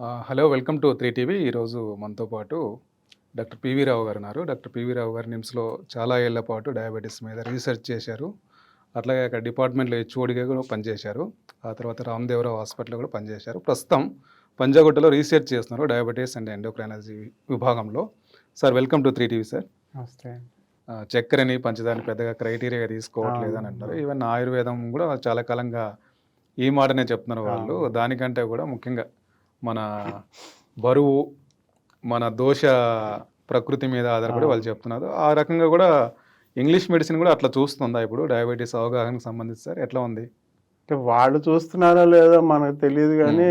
Hello welcome to three TV. ఈరోజు మనతో పాటు డాక్టర్ పివి రావు గారు ఉన్నారు. డాక్టర్ పివి రావు గారు నిమ్స్లో చాలా ఏళ్ళ పాటు డయాబెటీస్ మీద రీసెర్చ్ చేశారు. అట్లాగే అక్కడ డిపార్ట్మెంట్లో హెచ్ఓడిగా కూడా పనిచేశారు. ఆ తర్వాత రామదేవరావు హాస్పిటల్లో కూడా పనిచేశారు. ప్రస్తుతం పంజాగుట్టలో రీసెర్చ్ చేస్తున్నారు డయాబెటీస్ అండ్ ఎండోక్రైనాలజీ విభాగంలో. Sir welcome to three TV sir. నమస్తే చక్కెరని పంచదారని పెద్దగా క్రైటీరియా తీసుకోవట్లేదు అని అంటారు. ఈవెన్ ఆయుర్వేదం కూడా చాలా కాలంగా ఈ మాటనే చెప్తున్నారు వాళ్ళు. దానికంటే కూడా ముఖ్యంగా మన బరువు మన దోష ప్రకృతి మీద ఆధారపడి వాళ్ళు చెప్తున్నారు. ఆ రకంగా కూడా ఇంగ్లీష్ మెడిసిన్ కూడా అట్లా చూస్తుందా ఇప్పుడు? డయాబెటీస్ అవగాహనకు సంబంధించి సార్ ఎట్లా ఉంది? అంటే వాళ్ళు చూస్తున్నారో లేదో మనకు తెలియదు కానీ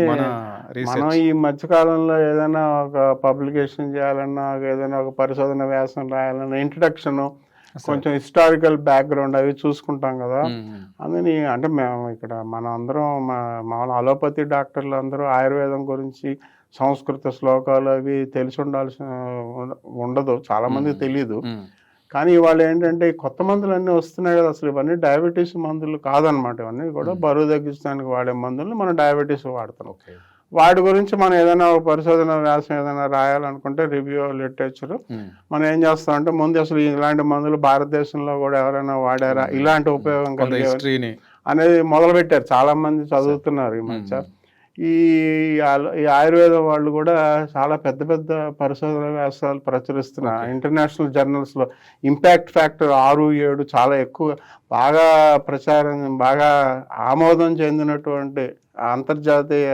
మన ఈ మధ్యకాలంలో ఏదైనా ఒక పబ్లికేషన్ చేయాలన్నా ఏదైనా ఒక పరిశోధన వ్యాసం రాయాలన్నా ఇంట్రడక్షన్ కొంచెం హిస్టారికల్ బ్యాక్గ్రౌండ్ అవి చూసుకుంటాం కదా. అందుని అంటే మేము ఇక్కడ మన అందరం మా మామూలు అలోపతి డాక్టర్లు అందరూ ఆయుర్వేదం గురించి సంస్కృత శ్లోకాలు అవి తెలిసి ఉండాల్సిన ఉండదు. చాలా మందికి తెలియదు కానీ ఇవాళ ఏంటంటే కొత్త మందులు అన్నీ వస్తున్నాయి కదా అసలు. ఇవన్నీ డయాబెటీస్ మందులు కాదనమాట. ఇవన్నీ కూడా. బరువు తగ్గించడానికి వాడే మందులు మనం డయాబెటీస్ వాడుతున్నాం. ఓకే. వాటి గురించి మనం ఏదైనా పరిశోధన వ్యాసం ఏదైనా రాయాలనుకుంటే రివ్యూ లిటరేచర్. మనం ఏం చేస్తాం అంటే ముందు అసలు ఇలాంటి మందులు భారతదేశంలో కూడా ఎవరైనా వాడారా? మ్మ్. ఇలాంటి ఉపయోగం కలిగే అనేది మొదలు పెట్టారు చాలా మంది చదువుతున్నారు ఈ మధ్య. ఈ ఆల- ఈ ఆయుర్వేదం వాళ్ళు కూడా చాలా పెద్ద పెద్ద పరిశోధన వ్యాసాలు ప్రచురిస్తున్నారు. ఇంటర్నేషనల్ జర్నల్స్లో ఇంపాక్ట్ ఫ్యాక్టర్ ఆరు ఏడు చాలా ఎక్కువ బాగా ప్రచారం బాగా ఆమోదం చెందినటువంటి అంతర్జాతీయ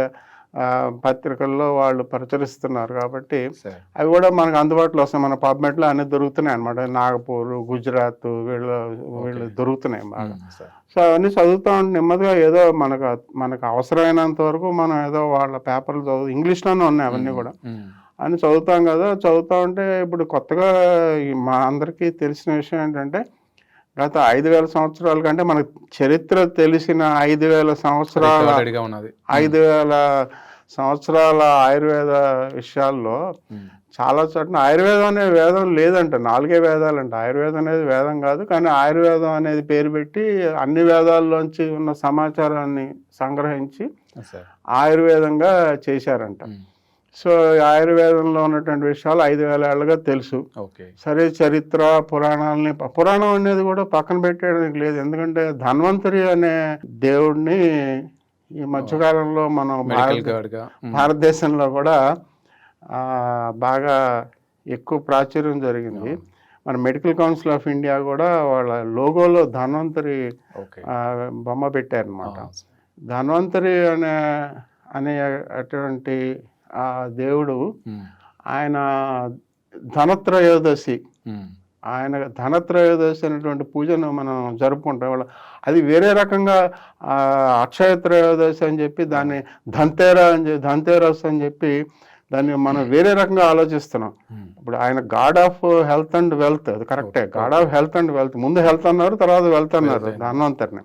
పత్రికల్లో వాళ్ళు ప్రచురిస్తున్నారు కాబట్టి అవి కూడా మనకు అందుబాటులో వస్తాయి. మన పబ్మెట్లో అన్ని దొరుకుతున్నాయి అనమాట నాగపూర్ గుజరాత్ వీళ్ళు వీళ్ళు దొరుకుతున్నాయి బాగా. సో అవన్నీ చదువుతా ఉంటే నెమ్మదిగా ఏదో మనకు మనకు అవసరమైనంత వరకు మనం ఏదో వాళ్ళ పేపర్లు చదువు ఇంగ్లీష్లోనే ఉన్నాయి అవన్నీ కూడా. అని చదువుతాం కదా. చదువుతా ఉంటే ఇప్పుడు కొత్తగా మా అందరికీ తెలిసిన విషయం ఏంటంటే గత ఐదు వేల సంవత్సరాల కంటే మనకు చరిత్ర తెలిసిన ఐదు వేల సంవత్సరాల ఐదు వేల సంవత్సరాల ఆయుర్వేద విషయాల్లో. చాలా చోట్ల ఆయుర్వేదం అనే వేదం లేదంట. నాలుగే వేదాలు అంట ఆయుర్వేదం అనేది వేదం కాదు కానీ ఆయుర్వేదం అనేది పేరు పెట్టి అన్ని వేదాల్లోంచి ఉన్న సమాచారాన్ని సంగ్రహించి ఆయుర్వేదంగా చేశారంట. సో ఈ ఆయుర్వేదంలో ఉన్నటువంటి విషయాలు ఐదు వేల ఏళ్ళుగా తెలుసు. సరే చరిత్ర పురాణాలని పురాణం అనేది కూడా పక్కన పెట్టడానికి లేదు. ఎందుకంటే ధన్వంతరి అనే దేవుడిని ఈ మధ్యకాలంలో మనం భారతదేశంలో కూడా బాగా ఎక్కువ ప్రాచుర్యం జరిగింది. మన మెడికల్ కౌన్సిల్ ఆఫ్ ఇండియా కూడా వాళ్ళ లోగోలో ధన్వంతరి బొమ్మ పెట్టారనమాట ధన్వంతరి అనే అనే అటువంటి ఆ దేవుడు ఆయన ధనత్రయోదశి ఆయన ధనత్రయోదశి అనేటువంటి పూజను మనం జరుపుకుంటాం. వాళ్ళ అది వేరే రకంగా అక్షయ త్రయోదశి అని చెప్పి దాన్ని ధంతేరా అని చెప్పి ధంతేరస్ అని చెప్పి దాన్ని మనం వేరే రకంగా ఆలోచిస్తున్నాం. ఇప్పుడు ఆయన god of health and wealth అది కరెక్టే. God of health and wealth ముందు హెల్త్ అన్నారు తర్వాత వెల్త్ అన్నారు. ధన్వంతరిని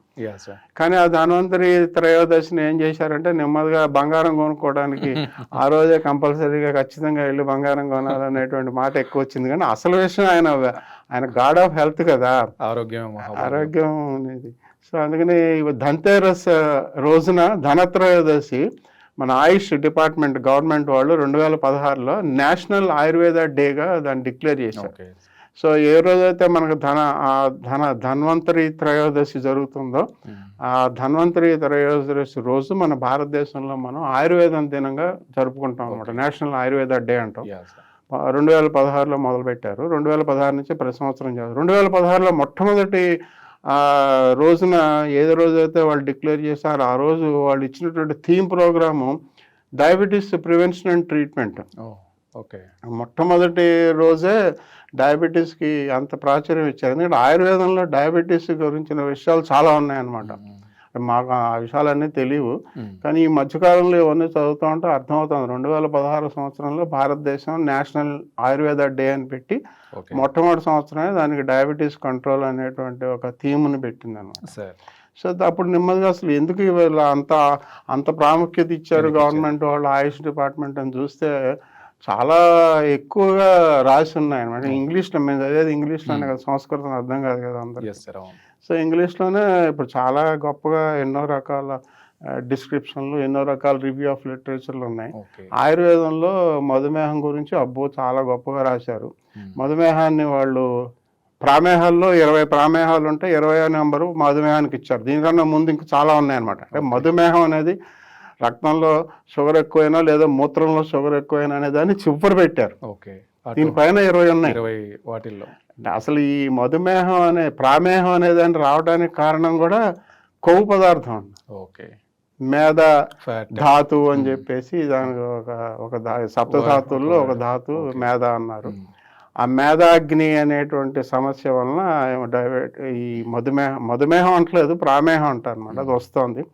కానీ ఆ ధన్వంతరి త్రయోదశిని ఏం చేశారంటే నెమ్మదిగా బంగారం కొనుక్కోవడానికి ఆ రోజే కంపల్సరీగా ఖచ్చితంగా వెళ్ళి బంగారం కొనాలనేటువంటి మాట ఎక్కువ వచ్చింది. కానీ అసలు విషయం ఆయన ఆయన గాడ్ ఆఫ్ హెల్త్ కదా. ఆరోగ్యం. ఆరోగ్యం అనేది. సో అందుకని ధన్తేరస్ రోజున ధనత్రయోదశి మన ఆయుష్ డిపార్ట్మెంట్ గవర్నమెంట్ వాళ్ళు రెండు వేల పదహారులో నేషనల్ ఆయుర్వేద డేగా దాన్ని డిక్లేర్ చేశారు. సో ఏ రోజైతే మనకు ధన ఆ ధన ధన్వంతరి త్రయోదశి జరుగుతుందో మ్మ్. ఆ ధన్వంతరి త్రయోదశి రోజు మన భారతదేశంలో మనం ఆయుర్వేదం దినంగా జరుపుకుంటాం అనమాట నేషనల్ ఆయుర్వేద డే అంటాం. రెండు వేల పదహారులో మొదలుపెట్టారు. రెండు వేల పదహారు నుంచి ప్రతి సంవత్సరం చేస్తారు రెండు వేల పదహారులో మొట్టమొదటి ఆ రోజున ఏదో రోజైతే వాళ్ళు డిక్లేర్ చేశారో ఆ రోజు వాళ్ళు ఇచ్చినటువంటి theme programme diabetes prevention and treatment. Okay. మొట్టమొదటి రోజే డయాబెటీస్కి అంత ప్రాచుర్యం ఇచ్చారు. ఎందుకంటే ఆయుర్వేదంలో డయాబెటీస్ గురించిన విషయాలు చాలా ఉన్నాయన్నమాట. మాకు ఆ విషయాలన్నీ తెలియవు. కానీ ఈ మధ్యకాలంలో ఇవన్నీ చదువుతూ ఉంటే అర్థమవుతుంది. రెండు వేల పదహారు సంవత్సరంలో భారతదేశం నేషనల్ ఆయుర్వేద డే అని పెట్టి మొట్టమొదటి సంవత్సరమే దానికి డయాబెటీస్ కంట్రోల్ అనేటువంటి ఒక థీమ్ని పెట్టింది అనమాట సార్. సో అప్పుడు నెమ్మదిగా అసలు ఎందుకు వీళ్ళ అంత అంత ప్రాముఖ్యత ఇచ్చారు? గవర్నమెంట్ వాళ్ళు ఆయుష్ డిపార్ట్మెంట్ అని చూస్తే చాలా ఎక్కువగా రాసి ఉన్నాయి అనమాట ఇంగ్లీష్లో మేము చదివేది ఇంగ్లీష్లోనే కదా సంస్కృతం అర్థం కాదు కదా అవును. సో ఇంగ్లీష్లోనే ఇప్పుడు చాలా గొప్పగా ఎన్నో రకాల డిస్క్రిప్షన్లు ఎన్నో రకాల రివ్యూ ఆఫ్ లిటరేచర్లు ఉన్నాయి. ఆయుర్వేదంలో మధుమేహం గురించి అబ్బో చాలా గొప్పగా రాశారు. మధుమేహాన్ని వాళ్ళు ప్రామేహాల్లో ఇరవై ప్రామేహాలు ఉంటే ఇరవై నెంబరు మధుమేహానికి ఇచ్చారు. దీనికన్నా ముందు ఇంకా చాలా ఉన్నాయన్నమాట. అంటే మధుమేహం అనేది రక్తంలో షుగర్ ఎక్కువైనా లేదా మూత్రంలో షుగర్ ఎక్కువైనా అనే దాన్ని చివరి పెట్టారు. ఓకే. దీనిపైన ఇరవై ఉన్నాయి. ఇరవై వాటిల్లో. అంటే అసలు ఈ మధుమేహం అనే ప్రామేహం అనే దాన్ని రావడానికి కారణం కూడా కొవ్వు పదార్థం అండి. ఓకే. మేద ధాతు అని చెప్పేసి దానికి ఒక ఒక సప్త ధాతుల్లో ఒక ధాతు మేద అన్నారు. ఆ మేధాగ్ని అనేటువంటి సమస్య వలన డైబెట్ ఈ మధుమేహం మధుమేహం అంటలేదు ప్రామేహం అంటారు అనమాట అది వస్తుంది.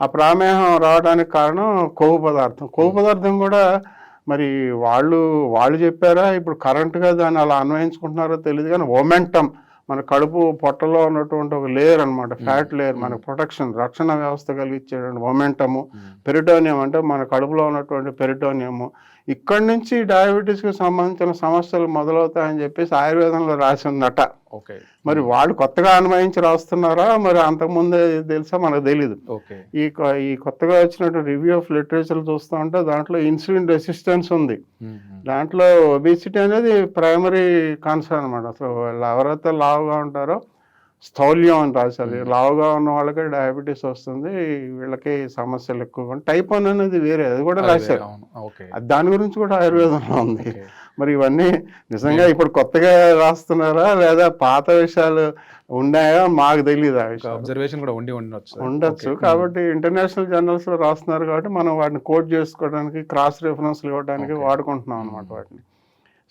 ఆ ప్రామేహం రావడానికి కారణం కొవ్వు పదార్థం. కొవ్వు పదార్థం కూడా మరి వాళ్ళు వాళ్ళు చెప్పారా ఇప్పుడు కరెంటుగా దాన్ని అలా అన్వయించుకుంటున్నారో తెలియదు కానీ ఒమెంటం మన కడుపు పొట్టలో ఉన్నటువంటి ఒక లేయర్ అన్నమాట ఫ్యాట్ లేయర్ మన ప్రొటెక్షన్ రక్షణ వ్యవస్థ కలిగించేటువంటి మొమెంటము పెరిటోనియం అంటే మన కడుపులో ఉన్నటువంటి పెరిటోనియము ఇక్కడి నుంచి డయాబెటీస్కి సంబంధించిన సమస్యలు మొదలవుతాయని చెప్పేసి ఆయుర్వేదంలో రాసి ఉందట. ఓకే. మరి వాళ్ళు కొత్తగా అన్వయించి రాస్తున్నారా? మరి అంతకుముందే తెలుసా? మనకు తెలీదు. ఓకే. ఈ ఈ కొత్తగా వచ్చినట్టు రివ్యూ ఆఫ్ లిటరేచర్ చూస్తూ ఉంటే దాంట్లో ఇన్సులిన్ రెసిస్టెన్స్ ఉంది. దాంట్లో ఒబిసిటీ అనేది ప్రైమరీ కాన్సర్న్ అనమాట అసలు వాళ్ళు ఎవరైతే లావుగా ఉంటారో స్థౌల్యం అని రాశారు. లావుగా ఉన్న వాళ్ళకి డయాబెటీస్ వస్తుంది. వీళ్ళకి సమస్యలు ఎక్కువగా ఉంటాయి. టైప్ వన్ అనేది వేరే అది కూడా రాశారు. దాని గురించి కూడా ఆయుర్వేదంలో ఉంది. మరి ఇవన్నీ నిజంగా ఇప్పుడు కొత్తగా రాస్తున్నారా? లేదా పాత విషయాలు ఉన్నాయా? మాకు తెలియదు ఆ అబ్జర్వేషన్ కూడా ఉండి ఉండొచ్చు. ఉండొచ్చు. కాబట్టి ఇంటర్నేషనల్ జర్నల్స్లో రాస్తున్నారు కాబట్టి మనం వాటిని కోట్ చేసుకోవడానికి క్రాస్ రెఫరెన్స్ ఇవ్వడానికి వాడుకుంటున్నాం అనమాట వాటిని.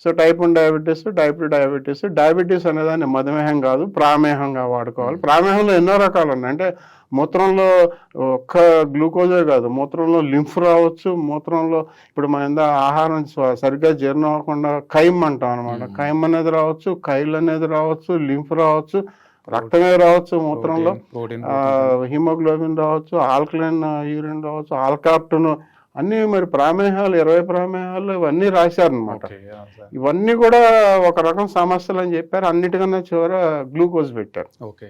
So type one diabetes type two diabetes diabetes అనేదాన్ని మధుమేహం కాదు ప్రామేహంగా వాడుకోవాలి. ప్రామేహంలో ఎన్నో రకాలు ఉన్నాయి అంటే మూత్రంలో ఒక్క గ్లూకోజే కాదు మూత్రంలో లింఫ్ రావచ్చు మూత్రంలో ఇప్పుడు మన ఆహారం సరిగ్గా జీర్ణం అవ్వకుండా కైమ్ అంటాం అనమాట కైమ్ అనేది రావచ్చు కైల్ అనేది రావచ్చు లింఫ్ రావచ్చు రక్తమే రావచ్చు మూత్రంలో. హిమోగ్లోబిన్ రావచ్చు ఆల్కలైన్ యూరిన్ రావచ్చు ఆల్కాప్టన్ అన్ని మరి ప్రామేహాలు ఇరవై ప్రామేహాలు ఇవన్నీ రాశారనమాట ఇవన్నీ కూడా ఒక రకం సమస్యలు అని చెప్పారు. అన్నిటికన్నా చివర గ్లూకోజ్ పెట్టారు. ఓకే.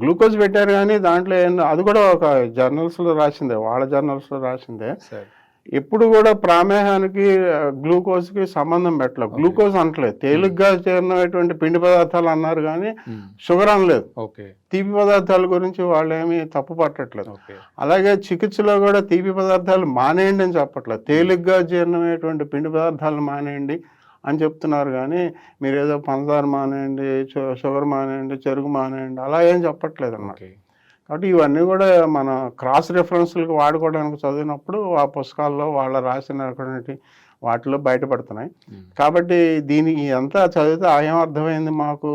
గ్లూకోజ్ పెట్టారు కానీ దాంట్లో ఏం- అది కూడా ఒక జర్నల్స్లో రాసిందే వాళ్ళ జర్నల్స్లో రాసిందే. సార్. ఎప్పుడు కూడా ప్రామేహానికి గ్లూకోజ్కి సంబంధం పెట్టలేదు. గ్లూకోజ్ అనట్లేదు. తేలిగ్గా చేరినటువంటి పిండి పదార్థాలు అన్నారు కానీ షుగర్ అనలేదు. ఓకే. తీపి పదార్థాల గురించి వాళ్ళు ఏమీ తప్పు పట్టట్లేదు. అలాగే చికిత్సలో కూడా తీపి పదార్థాలు మానేయండి అని చెప్పట్లేదు. తేలిగ్గా జీర్ణమైనటువంటి పిండి పదార్థాలు మానేయండి అని చెప్తున్నారు కానీ మీరు ఏదో పంచదార మానేయండి షుగర్ మానేయండి చెరుకు మానేయండి అలా ఏం చెప్పట్లేదు అన్నమాట కాబట్టి ఇవన్నీ కూడా మన క్రాస్ రెఫరెన్స్లకు వాడుకోవడానికి చదివినప్పుడు ఆ పుస్తకాల్లో వాళ్ళ రాసినటువంటి వాటిలో బయటపడుతున్నాయి. కాబట్టి దీనికి అంతా చదివితే ఏం అర్థమైంది మాకు?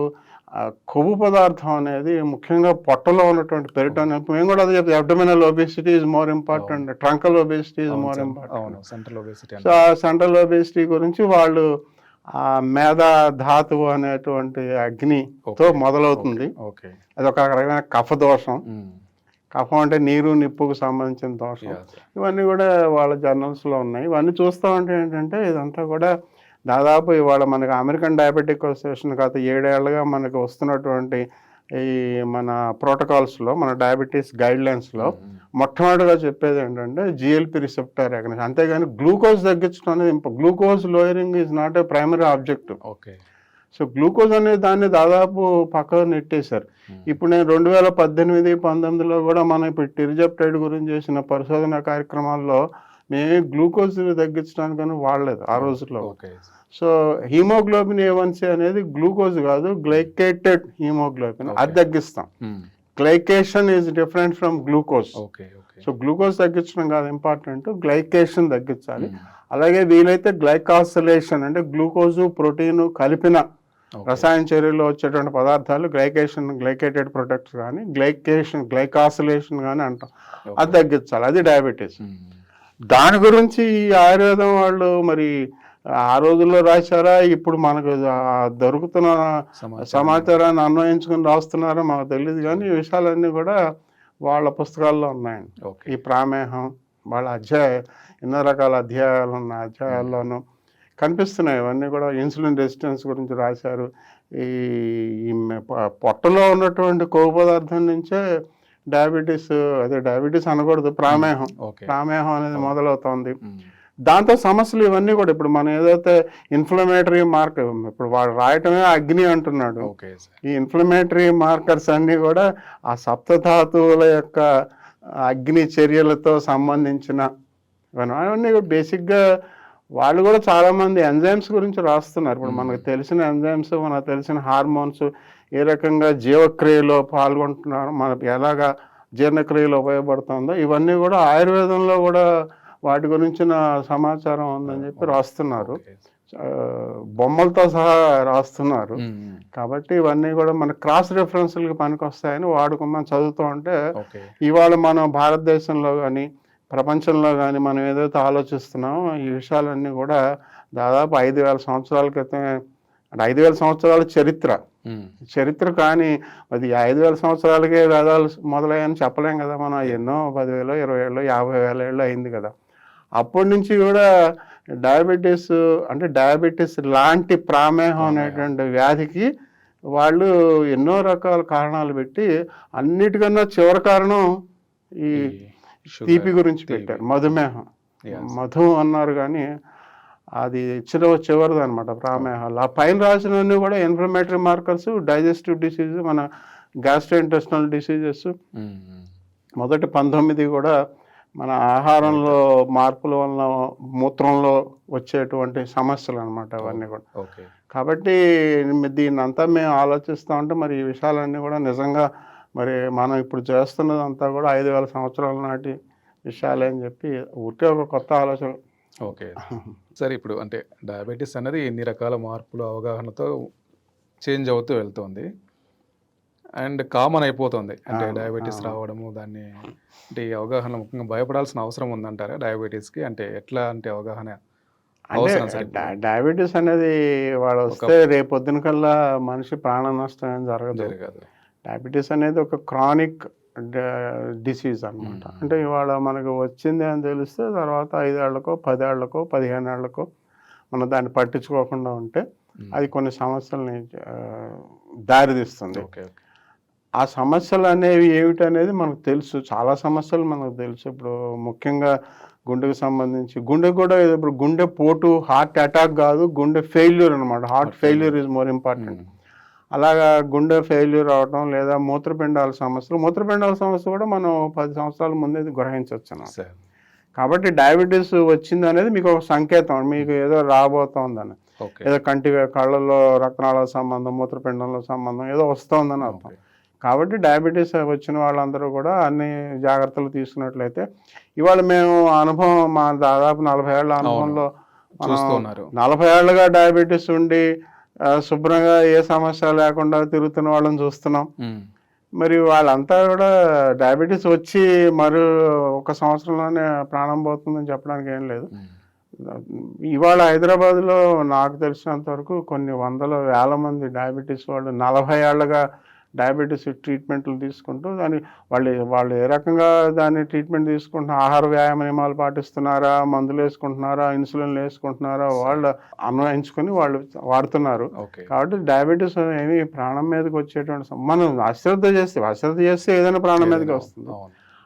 కొవ్వు పదార్థం అనేది ముఖ్యంగా పొట్టలో ఉన్నటువంటి పెరిటోనియం. మేము కూడా అదే చెప్తాం. Abdominal obesity is more important truncal obesity is more important central obesity so ఆ సెంట్రల్ ఒబిసిటీ గురించి వాళ్ళు ఆ మేధా ధాతువు అనేటువంటి అగ్నితో మొదలవుతుంది. ఓకే అది ఒక రకమైన కఫ దోషం. కఫం అంటే నీరు నిప్పుకు సంబంధించిన దోషం. ఇవన్నీ కూడా వాళ్ళ జర్నల్స్లో ఉన్నాయి. ఇవన్నీ చూస్తూ ఉంటే ఏంటంటే ఇదంతా కూడా దాదాపు ఇవాళ మనకి అమెరికన్ డయాబెటిక్ అసోసియేషన్ గత ఏడేళ్ళుగా మనకి వస్తున్నటువంటి ఈ మన ప్రోటోకాల్స్లో మన డయాబెటీస్ గైడ్ లైన్స్లో మొట్టమొదటిగా చెప్పేది ఏంటంటే జిఎల్పి రిసెప్టర్ అగ్నెస్ అంతేగాని గ్లూకోజ్ తగ్గించడం అనేది glucose lowering is not a primary objective okay. So glucose అనే దాన్ని దాదాపు పక్కకు నెట్టేశారు. ఇప్పుడు నేను రెండు వేల పద్దెనిమిది పంతొమ్మిదిలో కూడా మనం ఇప్పుడు టిరిజెప్టైడ్ గురించి చేసిన పరిశోధన కార్యక్రమాల్లో మేము గ్లూకోజ్ తగ్గించడానికని వాడలేదు ఆ రోజుల్లో. So haemoglobin A one C అనేది గ్లూకోజ్ కాదు గ్లైకేటెడ్ హీమోగ్లోబిన్. అది తగ్గిస్తాం. Glycation is different from glucose. So glucose తగ్గించడం కాదు ఇంపార్టెంట్ గ్లైకేషన్ తగ్గించాలి. అలాగే వీలైతే గ్లైకాసిలేషన్ అంటే గ్లూకోజు ప్రోటీన్ కలిపిన రసాయన చర్యలో వచ్చేటువంటి పదార్థాలు గ్లైకేషన్ గ్లైకేటెడ్ ప్రొడక్ట్స్ కానీ గ్లైకేషన్ గ్లైకాసిలేషన్ కానీ అంటాం. అది తగ్గించాలి. అది డయాబెటీస్. దాని గురించి ఈ ఆయుర్వేదం వాళ్ళు మరి ఆ రోజుల్లో రాశారా? ఇప్పుడు మనకు దొరుకుతున్న సమాచారాన్ని. అన్వయించుకుని రాస్తున్నారో? మాకు తెలియదు కానీ ఈ విషయాలన్నీ కూడా వాళ్ళ పుస్తకాల్లో ఉన్నాయండి. ఈ ప్రామేహం వాళ్ళ అధ్యాయ ఎన్నో రకాల అధ్యాయాలు ఉన్న అధ్యాయాల్లోనూ కనిపిస్తున్నాయి. ఇవన్నీ కూడా ఇన్సులిన్ రెసిస్టెన్స్ గురించి రాశారు. ఈ పొట్టలో ఉన్నటువంటి కొవ్వు పదార్థం నుంచే డయాబెటీస్ అదే డయాబెటీస్ అనకూడదు ప్రామేహం. ప్రామేహం అనేది మొదలవుతోంది. దాంతో సమస్యలు ఇవన్నీ కూడా ఇప్పుడు మనం ఏదైతే ఇన్ఫ్లమేటరీ మార్కర్ ఇప్పుడు వాడు రాయటమే అగ్ని అంటున్నాడు. ఈ ఇన్ఫ్లమేటరీ మార్కర్స్ అన్నీ కూడా ఆ సప్తధాతువుల యొక్క అగ్ని చర్యలతో సంబంధించిన అవన్నీ బేసిక్గా వాళ్ళు కూడా చాలా మంది ఎంజైమ్స్ గురించి రాస్తున్నారు. ఇప్పుడు మనకు తెలిసిన ఎంజైమ్స్ మనకు తెలిసిన హార్మోన్స్ ఏ రకంగా జీవక్రియలో పాల్గొంటున్నారు మనకు ఎలాగా జీర్ణక్రియలో ఉపయోగపడుతుందో ఇవన్నీ కూడా ఆయుర్వేదంలో కూడా వాటి గురించిన సమాచారం ఉందని చెప్పి రాస్తున్నారు. బొమ్మలతో సహా రాస్తున్నారు. కాబట్టి ఇవన్నీ కూడా మన క్రాస్ రెఫరెన్స్లకి పనికొస్తాయని వాడుకున్నాం చదువుతూ ఉంటే ఇవాళ మనం భారతదేశంలో కానీ ప్రపంచంలో కానీ మనం ఏదైతే ఆలోచిస్తున్నామో ఈ విషయాలన్నీ కూడా దాదాపు ఐదు వేల సంవత్సరాల క్రితమే అంటే ఐదు వేల సంవత్సరాల చరిత్ర. చరిత్ర కానీ అది ఐదు వేల సంవత్సరాలకే వేదాలు మొదలయ్యని చెప్పలేం కదా మనం. ఎన్నో పదివేలు ఇరవై ఏళ్ళు యాభై వేల ఏళ్ళు అయింది కదా. అప్పటి నుంచి కూడా డయాబెటీస్ అంటే డయాబెటీస్ లాంటి ప్రామేహం అనేటువంటి వ్యాధికి వాళ్ళు ఎన్నో రకాల కారణాలు పెట్టి అన్నిటికన్నా చివరి కారణం ఈ తీపి గురించి. పెట్టారు. మధుమేహం. మధు అన్నారు కానీ అది చిన్న చివరిది అనమాట ప్రామేహాలు ఆ పైన రాసినవన్నీ కూడా ఇన్ఫ్లమేటరీ మార్కర్స్ డైజెస్టివ్ డిసీజ్ మన గ్యాస్ట్రోఇంటెస్టినల్ డిసీజెస్ మ్మ్. మ్మ్. మొదటి పంతొమ్మిది కూడా మన ఆహారంలో మార్పుల వలన మూత్రంలో వచ్చేటువంటి సమస్యలు అనమాట అవన్నీ కూడా కాబట్టి దీన్ని అంతా మేము ఆలోచిస్తూ ఉంటే మరి ఈ విషయాలన్నీ కూడా నిజంగా మరి మనం ఇప్పుడు చేస్తున్నదంతా కూడా ఐదు వేల సంవత్సరాల నాటి విషయాలే అని చెప్పి ఊరికే ఒక కొత్త ఆలోచన ఓకే. సరే ఇప్పుడు అంటే డయాబెటీస్ అనేది ఎన్ని రకాల మార్పులు అవగాహనతో చేంజ్ అవుతూ వెళ్తుంది. అండ్ కామన్ అయిపోతుంది. అంటే డయాబెటీస్. రావడము దాన్ని అంటే ఈ అవగాహన ముఖ్యంగా భయపడాల్సిన అవసరం ఉందంటారా డయాబెటీస్కి? అంటే ఎట్లా అంటే అవగాహన డయాబెటీస్ అనేది వాడు వస్తే రేపు పొద్దున కల్లా మనిషి ప్రాణ నష్టం జరగదు. జరగదు. డయాబెటీస్ అనేది ఒక క్రానిక్ డిసీజ్ అన్నమాట. మ్మ్. అంటే ఇవాళ మనకు వచ్చింది అని తెలిస్తే తర్వాత ఐదేళ్ళకో పదేళ్ళకో పదిహేను ఏళ్ళకో మనం దాన్ని పట్టించుకోకుండా ఉంటే. అది కొన్ని సమస్యల్ని దారితీస్తుంది. ఆ సమస్యలు అనేవి ఏమిటి అనేది మనకు తెలుసు. చాలా సమస్యలు మనకు తెలుసు. ఇప్పుడు ముఖ్యంగా గుండెకు సంబంధించి గుండె కూడా ఇప్పుడు గుండె పోటు హార్ట్ అటాక్ కాదు గుండె ఫెయిల్యూర్ అనమాట heart failure. Is more important. అలాగా గుండె ఫెయిల్యూర్ అవడం లేదా మూత్రపిండాల సమస్యలు మూత్రపిండాల సమస్య కూడా మనం పది సంవత్సరాల ముందే గ్రహించవచ్చు కాబట్టి డయాబెటీస్ వచ్చింది అనేది మీకు ఒక సంకేతం మీకు ఏదో రాబోతోందని. ఏదో కంటి కళ్ళల్లో రక్తనాళాల సంబంధం మూత్రపిండంలో సంబంధం ఏదో వస్తోందని అర్థం. కాబట్టి డయాబెటీస్ వచ్చిన వాళ్ళందరూ కూడా అన్ని జాగ్రత్తలు తీసుకున్నట్లయితే ఇవాళ మేము అనుభవం మా దాదాపు నలభై ఏళ్ళ అనుభవంలో నలభై ఏళ్ళుగా డయాబెటీస్ ఉండి శుభ్రంగా ఏ సమస్య లేకుండా తిరుగుతున్న వాళ్ళని చూస్తున్నాం. మరి వాళ్ళంతా కూడా డయాబెటీస్ వచ్చి మరో ఒక సంవత్సరంలోనే ప్రాణం పోతుందని చెప్పడానికి ఏం లేదు. ఇవాళ హైదరాబాద్లో నాకు తెలిసినంత వరకు కొన్ని వందల వేల మంది డయాబెటీస్ వాళ్ళు నలభై ఏళ్ళగా డయాబెటీస్ ట్రీట్మెంట్లు తీసుకుంటూ దాని వాళ్ళు వాళ్ళు ఏ రకంగా దాని ట్రీట్మెంట్ తీసుకుంటున్నా ఆహార వ్యాయామ నియమాలు పాటిస్తున్నారా మందులు వేసుకుంటున్నారా ఇన్సులిన్లు వేసుకుంటున్నారా వాళ్ళు అన్వయించుకొని వాళ్ళు వాడుతున్నారు. కాబట్టి డయాబెటీస్ ఏమి ప్రాణం మీదకి వచ్చేటువంటి మనం అశ్రద్ధ చేస్తే అశ్రద్ధ చేస్తే ఏదైనా ప్రాణం మీదకి వస్తుంది.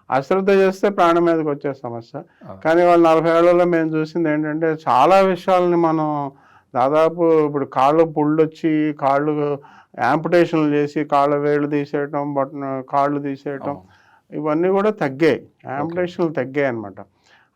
అశ్రద్ధ చేస్తే ప్రాణం మీదకి వచ్చే సమస్య. కానీ వాళ్ళు నలభై ఏళ్ళలో మేము చూసింది ఏంటంటే చాలా విషయాలని మనం దాదాపు ఇప్పుడు కాళ్ళు పుళ్ళు వచ్చి కాళ్ళు యాంపుటేషన్లు చేసి కాళ్ళ వేళ్ళు తీసేయటం బటన్ కాళ్ళు తీసేయటం. ఇవన్నీ కూడా తగ్గాయి. యాంపుటేషన్లు తగ్గాయి అనమాట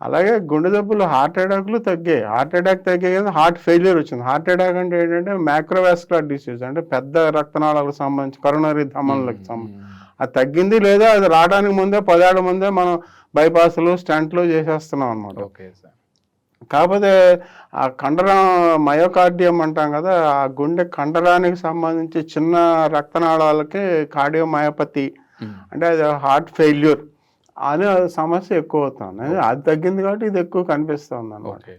అలాగే గుండె జబ్బులు హార్ట్ అటాక్లు తగ్గాయి. హార్ట్ అటాక్ తగ్గాయి కదా హార్ట్ ఫెయిల్యూర్ వచ్చింది. హార్ట్ అటాక్ అంటే ఏంటంటే మ్యాక్రోవాస్కులర్ డిసీజ్ అంటే పెద్ద రక్తనాళాలకు సంబంధించి కరోనరీ ధమనులకు సంబంధించి. అది తగ్గింది లేదా అది రావడానికి ముందే పదేళ్ళ ముందే మనం బైపాస్లు స్టంట్లు చేసేస్తున్నాం అనమాట ఓకే సార్. కాకపోతే ఆ కండరం మయోకార్డియం అంటాం కదా ఆ గుండె కండరానికి సంబంధించి చిన్న రక్తనాళాలకి కార్డియోమయోపతి. అంటే అది హార్ట్ ఫెయిల్యూర్ అనే సమస్య ఎక్కువ అవుతుంది అది తగ్గింది కాబట్టి ఇది ఎక్కువ కనిపిస్తుంది అనమాట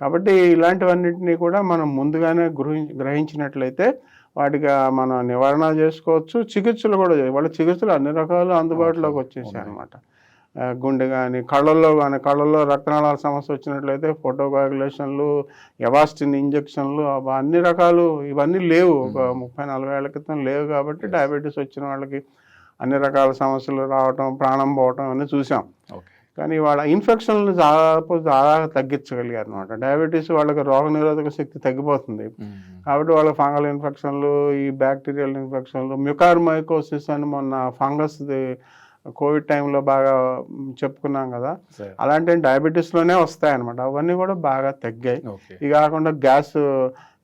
కాబట్టి ఇలాంటివన్నిటినీ కూడా మనం ముందుగానే గ్రహి గ్రహించినట్లయితే వాటికి మనం నివారణ చేసుకోవచ్చు. చికిత్సలు కూడా వాళ్ళ చికిత్సలు అన్ని రకాలు అందుబాటులోకి వచ్చేసాయి అనమాట గుండె కానీ కళ్ళల్లో కానీ కళ్ళల్లో రక్తనాళాల సమస్య వచ్చినట్లయితే ఫోటోకోయాగులేషన్లు ఎవాస్టిన్ ఇంజెక్షన్లు అన్ని రకాలు ఇవన్నీ లేవు. ఒక ముప్పై నలభై ఏళ్ళ క్రితం లేవు కాబట్టి డయాబెటీస్ వచ్చిన వాళ్ళకి అన్ని రకాల సమస్యలు రావటం ప్రాణం పోవటం అన్నీ చూసాం. కానీ వాళ్ళ ఇన్ఫెక్షన్లు దాదాపు దాదాపు తగ్గించగలిగారు అనమాట డయాబెటీస్ వాళ్ళకి రోగ నిరోధక శక్తి తగ్గిపోతుంది. కాబట్టి వాళ్ళ ఫంగల్ ఇన్ఫెక్షన్లు ఈ బ్యాక్టీరియల్ ఇన్ఫెక్షన్లు మ్యుకార్మైకోసిస్ అని మొన్న ఫంగస్ కోవిడ్ టైంలో బాగా చెప్పుకున్నాం కదా అలాంటి డయాబెటీస్లోనే వస్తాయన్నమాట. అవన్నీ కూడా బాగా తగ్గాయి. ఇది కాకుండా గ్యాస్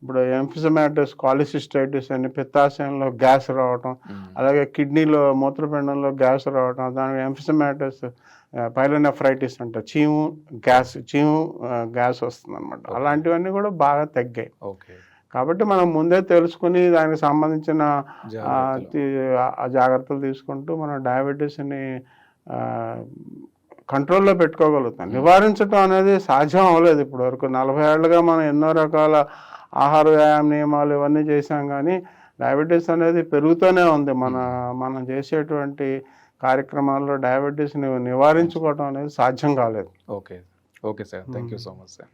ఇప్పుడు ఎంఫిజమాటిస్ కాలిసిస్టైటిస్ అని పిత్తాశయంలో గ్యాస్ రావటం అలాగే కిడ్నీలో మూత్రపిండంలో గ్యాస్ రావటం దానికి ఎంఫిజమాటిస్ పైలోనెఫ్రైటిస్ అంట చీము గ్యాస్ చీము గ్యాస్ వస్తుంది అనమాట అలాంటివన్నీ కూడా బాగా తగ్గాయి. ఓకే. కాబట్టి మనం ముందే తెలుసుకుని దానికి సంబంధించిన జాగ్రత్తలు. తీసుకుంటూ మనం డయాబెటీస్ని కంట్రోల్లో పెట్టుకోగలుగుతాం. నివారించడం అనేది సాధ్యం అవ్వలేదు ఇప్పటి వరకు నలభై ఏళ్ళుగా మనం ఎన్నో రకాల ఆహార వ్యాయామ నియమాలు ఇవన్నీ చేసాం కానీ డయాబెటీస్ అనేది పెరుగుతూనే ఉంది. మన మనం చేసేటువంటి కార్యక్రమాల్లో డయాబెటీస్ని నివారించుకోవడం అనేది సాధ్యం కాలేదు. Okay. Okay sir. Thank you so much sir.